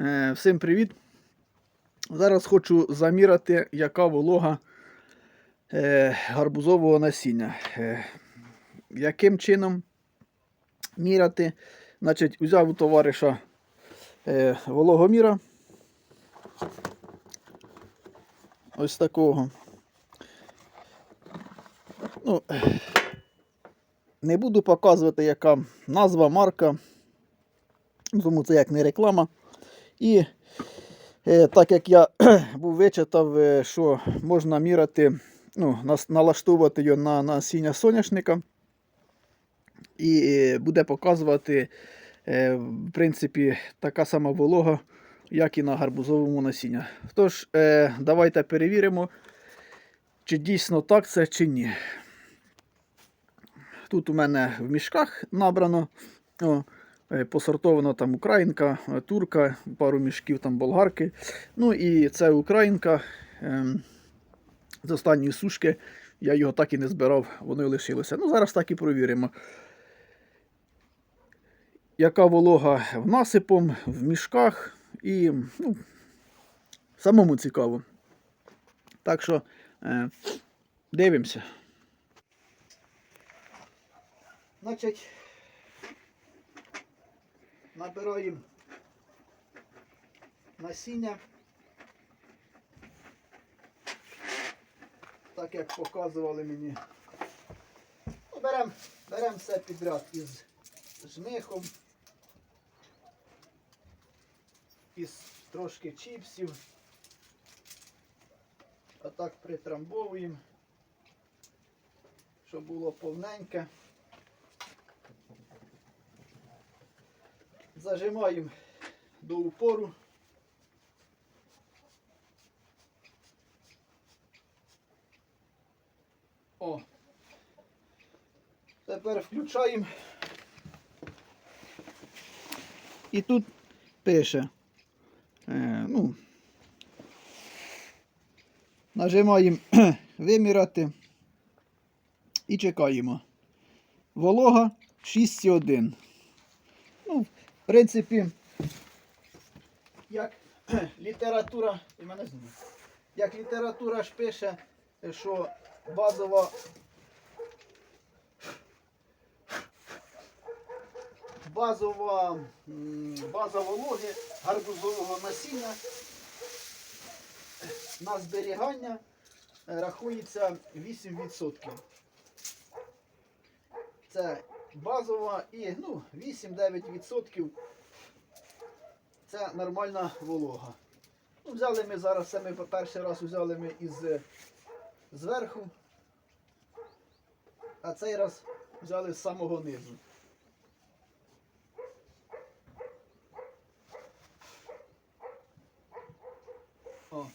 Е, Всім привіт! Зараз хочу заміряти, яка волога е, гарбузового насіння. Е, Яким чином міряти? Значить, взяв у товариша вологоміра. Ось такого. Ну, не буду показувати, яка назва, марка, тому це як не реклама. І е, так як я був вичитав, е, що можна міряти, ну, налаштовувати його на насіння соняшника. І е, буде показувати, в принципі, така сама волога, як і на гарбузовому насіння. Тож, давайте перевіримо, чи дійсно так це, чи ні. Тут у мене в мішках набрано. Посортовано там українка, е, турка, пару мішків там болгарки. Ну і це українка ем, з останньої сушки. Я його так і не збирав, воно лишилося. Ну, зараз так і провіримо. Яка волога в насипом, в мішках і ну, самому цікаво. Так що е, дивимося. Значить, набираємо насіння. Так як показували мені. Ну, беремо берем все підряд із жмихом, із трошки чіпсів. А так притрамбовуємо, щоб було повненьке. Зажимаємо до упору. О. Тепер включаємо. І тут пише. Е, ну, нажимаємо виміряти і чекаємо. Волога 6,1. В принципі, як література, і мене знімає. Як література ж пише, що базова базова м, база вологи гарбузового насіння на зберігання е, рахується 8%. Це базова і ну, 8-9% це нормальна волога. Ну, взяли ми зараз, це ми перший раз взяли ми із е, зверху, а цей раз взяли з самого низу. О.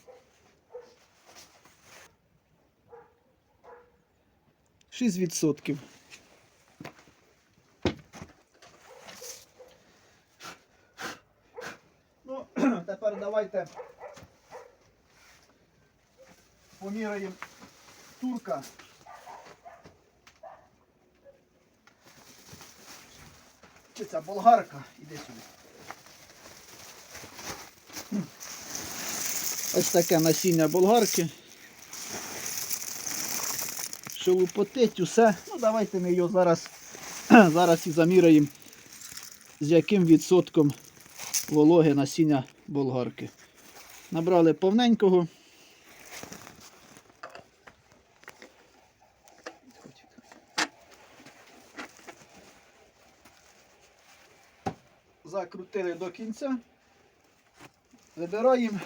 Шість відсотків. Ну, тепер давайте поміряємо турка. Чи це болгарка? Іди сюди. Ось таке насіння болгарки. Шелупотить усе. Ну давайте ми його зараз, зараз і заміряємо, з яким відсотком вологи насіння болгарки. Набрали повненького. Закрутили до кінця. Вибираємо.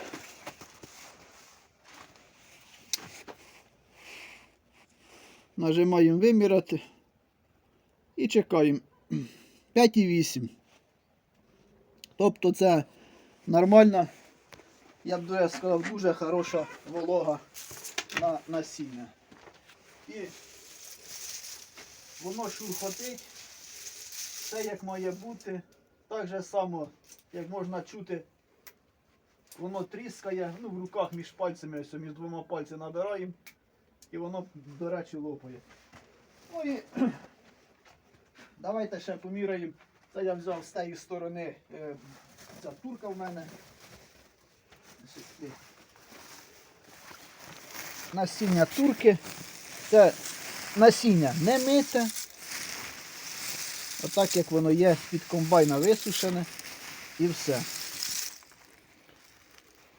Нажимаємо виміряти і чекаємо 5,8. Тобто це нормальна, я б дуже сказав, дуже хороша волога на насіння. І воно шурхотить, все як має бути. Так же само, як можна чути, воно тріскає, ну в руках між пальцями, ось між двома пальцями набираємо і воно, до речі, лопає. Ну і давайте ще поміряємо. Це я взяв з тієї сторони. Ця турка в мене. Насіння турки. Це насіння не мите. Отак як воно є під комбайна висушене і все.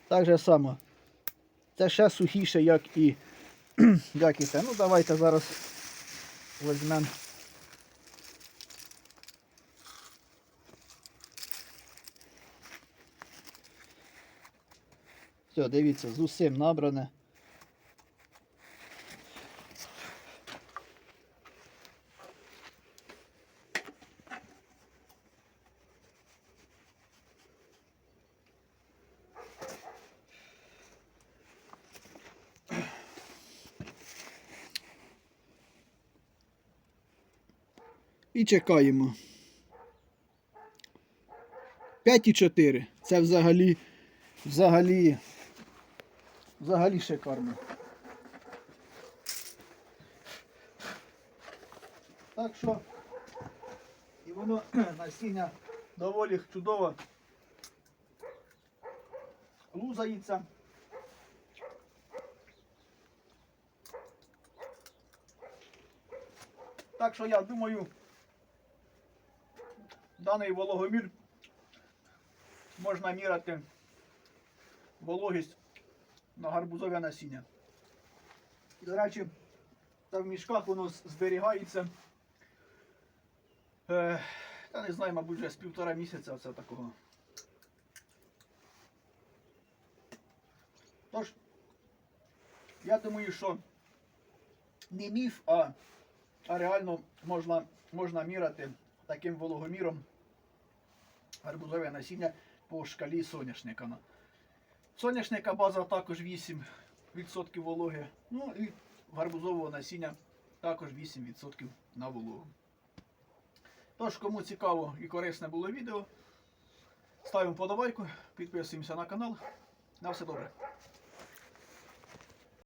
Так же само. Це ще сухіше, як і, як і те. Ну давайте зараз візьмемо. Все, дивіться, з усім набране. І чекаємо. 5,4. Це взагалі, взагалі, взагалі шикарно. Так що, і воно насіння доволі чудово лузається. Так що я думаю, даний вологомір можна міряти вологість на гарбузове насіння. І, до речі, та в мішках воно зберігається. Е, та не знаю, мабуть, вже з півтора місяця оце такого. Тож, я думаю, що не міф, а, а реально можна, можна міряти таким вологоміром гарбузове насіння по шкалі соняшника. Соняшника база також 8% вологи. Ну і гарбузового насіння також 8% на вологу. Тож, кому цікаво і корисне було відео, ставимо подобайку, підписуємося на канал. На все добре.